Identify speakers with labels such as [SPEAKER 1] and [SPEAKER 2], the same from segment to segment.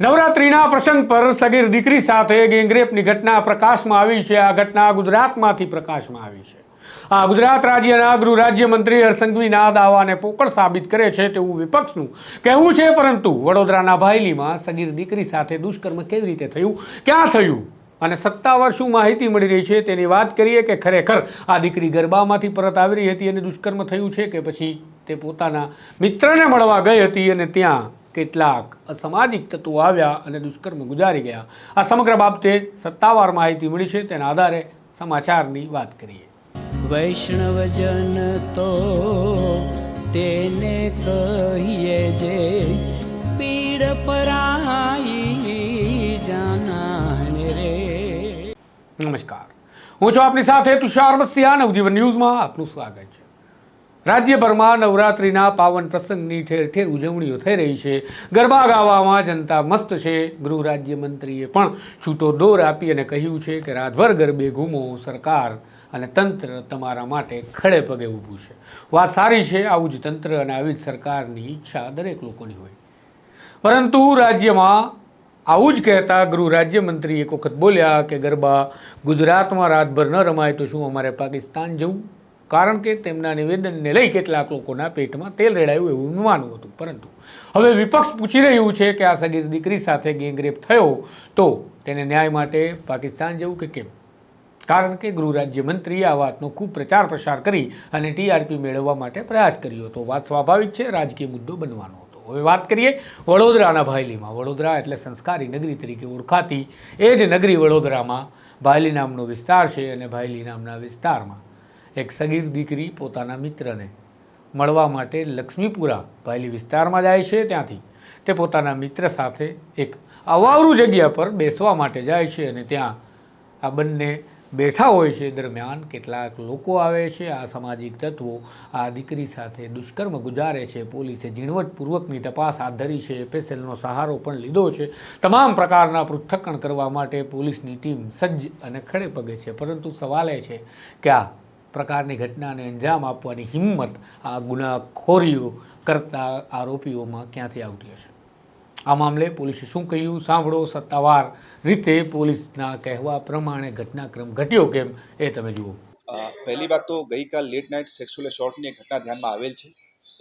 [SPEAKER 1] નવરાત્રિના પ્રસંગ પર સગીર દીકરી સાથે ગેંગરેપની ઘટના પ્રકાશમાં આવી છે. આ ઘટના ગુજરાતમાંથી પ્રકાશમાં આવી છે. આ ગુજરાત રાજ્યના ગૃહ રાજ્યમંત્રી હરસંઘવીના દાવાને પોકળ સાબિત કરે છે તેવું વિપક્ષનું કહેવું છે, પરંતુ વડોદરાના ભાયલીમાં સગીર દીકરી સાથે દુષ્કર્મ કેવી રીતે થયું, ક્યાં થયું અને સત્તાવાર શું માહિતી મળી રહી છે તેની વાત કરીએ કે ખરેખર આ દીકરી ગરબામાંથી પરત આવી રહી હતી અને દુષ્કર્મ થયું છે કે પછી તે પોતાના મિત્રને મળવા ગઈ હતી અને ત્યાં કેટલાક અસામાજિક તત્વો આવ્યા અને દુષ્કર્મ ગુજારી ગયા. આ સમગ્ર બાબતે સત્તાવાર માહિતી મળી છે. તેના આધારે સમાચારની વાત કરીએ.
[SPEAKER 2] વૈષ્ણવજન તો તેને કહીએ જે પીડ પરાઈ જાનાને રે.
[SPEAKER 1] નમસ્કાર. હું છું આપની સાથે તુષાર બસિયા નવજીવન ન્યૂઝમાં આપનું સ્વાગત છે. રાજ્યભરમાં નવરાત્રિના પાવન પ્રસંગની ઠેર ઠેર ઉજવણીઓ થઈ રહી છે. ગરબા ગાવામાં જનતા મસ્ત છે. ગૃહ રાજ્યમંત્રીએ પણ છૂટો દોર આપી અને કહ્યું છે કે રાતભર ગરબે ઘૂમો, સરકાર અને તંત્ર તમારા માટે ખડે પગે ઊભું છે. વાત સારી છે, આવું જ તંત્ર અને આવી જ સરકારની ઈચ્છા દરેક લોકોની હોય. પરંતુ રાજ્યમાં આવું જ કહેતા ગૃહ રાજ્યમંત્રી એક વખત બોલ્યા કે ગરબા ગુજરાતમાં રાતભર ન રમાય તો શું અમારે પાકિસ્તાન જવું? કારણ કે તેમના નિવેદનને લઈ કેટલાક લોકોના પેટમાં તેલ રેડાયું એવું માનવું હતું. પરંતુ હવે વિપક્ષ પૂછી રહ્યું છે કે આ સગીર દીકરી સાથે ગેંગરેપ થયો તો તેને ન્યાય માટે પાકિસ્તાન જવું કે કેમ? કારણ કે ગૃહ રાજ્યમંત્રીએ આ વાતનો ખૂબ પ્રચાર પ્રસાર કરી અને ટીઆરપી મેળવવા માટે પ્રયાસ કર્યો હતો. વાત સ્વાભાવિક છે, રાજકીય મુદ્દો બનવાનો હતો. હવે વાત કરીએ વડોદરાના ભાયલીમાં. વડોદરા એટલે સંસ્કારી નગરી તરીકે ઓળખાતી એ જ નગરી વડોદરામાં. ભાયલી નામનો વિસ્તાર છે અને ભાયલી નામના વિસ્તારમાં એક સગીર દીકરી પોતાના મિત્રને મળવા માટે લક્ષ્મીપુરા પાયલી વિસ્તારમાં જાય છે ત્યાંથી. તે પોતાના મિત્ર સાથે એક અવાવરું જગ્યા પર બેસવા માટે જાય છે અને ત્યાં આ બંને બેઠા હોય છે. દરમિયાન કેટલાક લોકો આવે છે. આ સામાજિક તત્વો આ દીકરી સાથે દુષ્કર્મ ગુજારે છે. પોલીસે ઝીણવટપૂર્વકની તપાસ હાથ ધરી છે. એફએસએલનો સહારો પણ લીધો છે. તમામ પ્રકારના પૃથ્થકરણ કરવા માટે પોલીસની ટીમ સજ્જ અને ખડે પગે છે. પરંતુ સવાલ એ છે કે આ પ્રકારની ઘટનાને અંજામ આપવાની હિંમત આ ગુનાખોરીઓ કરતા આરોપીઓમાં ક્યાંથી આવતી હશે? આ મામલે પોલીસે શું કહ્યું? સાંભળો, સત્તાવાર રીતે પોલીસના કહેવા પ્રમાણે ઘટનાક્રમ ઘટ્યો કેમ એ તમે જુઓ.
[SPEAKER 3] પહેલી વાત તો ગઈકાલ લેટ નાઇટ સેક્સ્યુઅલ શોર્ટની ઘટના ધ્યાનમાં આવેલ છે.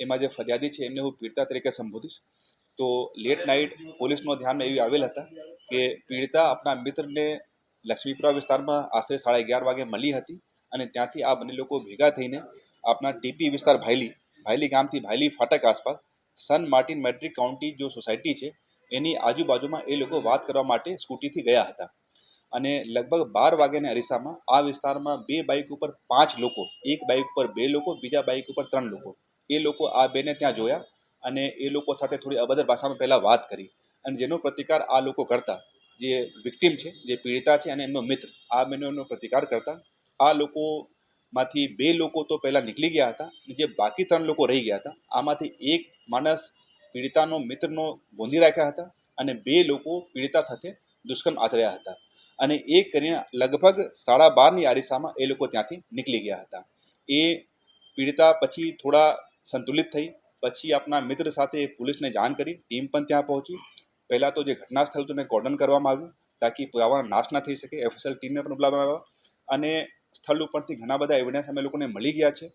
[SPEAKER 3] એમાં જે ફરિયાદી છે, એમને હું પીડિતા તરીકે સંબોધીશ. તો લેટ નાઇટ પોલીસનો ધ્યાનમાં એવી આવેલ હતા કે પીડિતા આપણા મિત્રને લક્ષ્મીપુરા વિસ્તારમાં આશરે સાડા અગિયાર વાગે મળી હતી. અને ત્યાંથી આ બંને લોકો ભેગા થઈને આપણા ટીપી વિસ્તાર ભાયલી ભાયલી ગામથી ભાયલી ફાટક આસપાસ સન માર્ટિન મેટ્રિક કાઉન્ટી જો સોસાયટી છે, એની આજુબાજુમાં એ લોકો વાત કરવા માટે સ્કૂટીથી ગયા હતા. અને લગભગ બાર વાગ્યાના અરીસામાં આ વિસ્તારમાં બે બાઇક ઉપર પાંચ લોકો, એક બાઇક ઉપર બે લોકો, બીજા બાઇક ઉપર ત્રણ લોકો. એ લોકો આ બેને ત્યાં જોયા અને એ લોકો સાથે થોડી અભદ્ર ભાષામાં પહેલાં વાત કરી. અને જેનો પ્રતિકાર આ લોકો કરતા, જે વિક્ટિમ છે, જે પીડિતા છે અને એમનો મિત્ર, આ બંનેનો પ્રતિકાર કરતા આ લોકોમાંથી બે લોકો તો પહેલા નીકળી ગયા હતા જે બાકી ત્રણ લોકો રહી ગયા હતા, આમાંથી એક માણસ પીડિતાનો મિત્રનો ગોંધી રાખ્યા હતા અને બે લોકો પીડિતા સાથે દુષ્કર્મ આચર્યા હતા. અને એ કરીને લગભગ સાડા બારની આરીસામાં એ લોકો ત્યાંથી નીકળી ગયા હતા. એ પીડિતા પછી થોડા સંતુલિત થઈ, પછી આપણા મિત્ર સાથે પોલીસને જાણ કરી, ટીમ પણ ત્યાં પહોંચી. પહેલાં તો જે ઘટના સ્થળ હતું કોર્ડન કરવામાં આવ્યું, તાકી પુરાવાનો નાશ ના થઈ શકે, એફએસએલ ટીમને પણ બોલાવવામાં અને સ્થળ ઉપરથી ઘણા બધા એવિડન્સ અમે લોકોને મળી ગયા છે.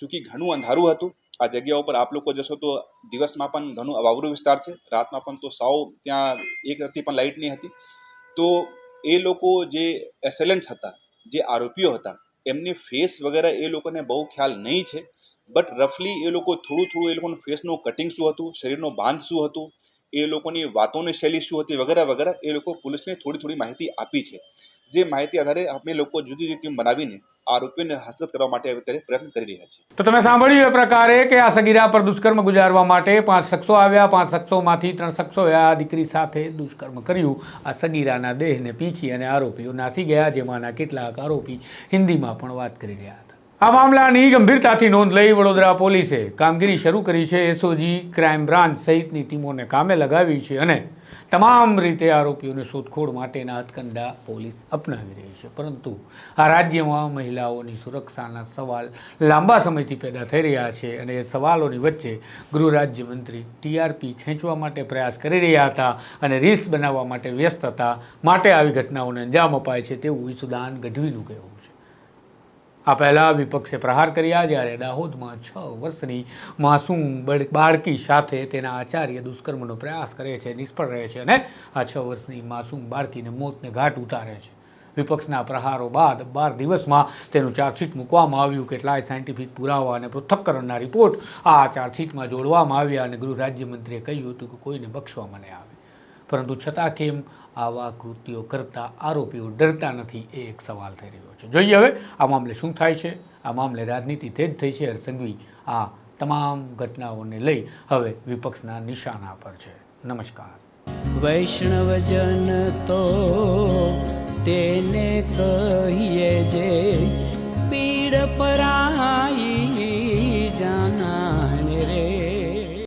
[SPEAKER 3] ચૂંકી ઘણું અંધારું હતું. આ જગ્યા ઉપર આપ લોકો જશો તો દિવસમાં પણ ઘણું અવાવરું વિસ્તાર છે. રાતમાં પણ તો સાવ ત્યાં એક હતી પણ લાઇટ નહીં હતી. તો એ લોકો જે એસેલન્ટ્સ હતા, જે આરોપીઓ હતા, એમની ફેસ વગેરે એ લોકોને બહુ ખ્યાલ નહીં છે. બટ રફલી એ લોકો થોડું થોડું એ લોકોનું ફેસનું કટિંગ શું હતું, શરીરનો બાંધ શું હતું? એ લોકોની વાતોની શૈલી શું હતી વગેરે વગેરે, એ લોકો પોલીસને થોડી થોડી માહિતી આપી છે. જે માહિતી આધારે અમે લોકો જુદી જુદી ટીમ બનાવીને આરોપીઓને હસ્તગત કરવા માટે અત્યારે પ્રયત્ન કરી રહ્યા છીએ.
[SPEAKER 1] તો તમે સાંભળ્યું એ પ્રકારે કે આ સગીરા પર દુષ્કર્મ ગુજારવા માટે પાંચ શખ્સો આવ્યા, પાંચ શખ્સોમાંથી ત્રણ શખ્સોએ આ દીકરી સાથે દુષ્કર્મ કર્યું. આ સગીરાના દેહને પીંખી અને આરોપીઓ નાસી ગયા, જેમાંના કેટલાક આરોપી હિન્દીમાં પણ વાત કરી રહ્યા હતા. આ મામલાની ગંભીરતાથી નોંધ લઈ વડોદરા પોલીસે કામગીરી શરૂ કરી છે. એસઓજી ક્રાઇમ બ્રાન્ચ સહિતની ટીમોને કામે લગાવી છે અને તમામ રીતે આરોપીઓને શોધખોળ માટેના હથકંડા પોલીસ અપનાવી રહી છે. પરંતુ આ રાજ્યમાં મહિલાઓની સુરક્ષાના સવાલ લાંબા સમયથી પેદા થઈ રહ્યા છે અને એ સવાલોની વચ્ચે ગૃહ રાજ્યમંત્રી ટીઆરપી ખેંચવા માટે પ્રયાસ કરી રહ્યા હતા અને રીલ્સ બનાવવા માટે વ્યસ્ત હતા. માટે આવી ઘટનાઓને અંજામ અપાય છે તેવું ઈસુદાન ગઢવીનું કહેવું છે. આ પહેલાં વિપક્ષે પ્રહાર કર્યા જ્યારે દાહોદમાં છ વર્ષની માસૂમ બાળકી સાથે તેના આચાર્ય દુષ્કર્મનો પ્રયાસ કરે છે, નિષ્ફળ રહે છે અને આ છ વર્ષની માસૂમ બાળકીને મોતને ઘાટ ઉતારે છે. વિપક્ષના પ્રહારો બાદ બાર દિવસમાં તેનું ચાર્જશીટ મૂકવામાં આવ્યું. કેટલાય સાયન્ટિફિક પુરાવા અને પૃથ્થકરણના રિપોર્ટ આ ચાર્જશીટમાં જોડવામાં આવ્યા અને ગૃહ રાજ્યમંત્રીએ કહ્યું હતું કે કોઈને બક્ષવામાં નહીં આવે. પરંતુ છતાં કેમ આવા કૃત્યો કરતા આરોપીઓ ડરતા નથી એ એક સવાલ થઈ રહ્યો છે. જોઈએ હવે આ મામલે શું થાય છે? આ મામલે રાજનીતિ તે જ થઈ છે હરસંઘવી. આ તમામ ઘટનાઓને લઈ હવે વિપક્ષના નિશાના પર છે. નમસ્કાર.
[SPEAKER 2] વૈષ્ણવજન તો તેને કહીએ જે પીડ પરાઈ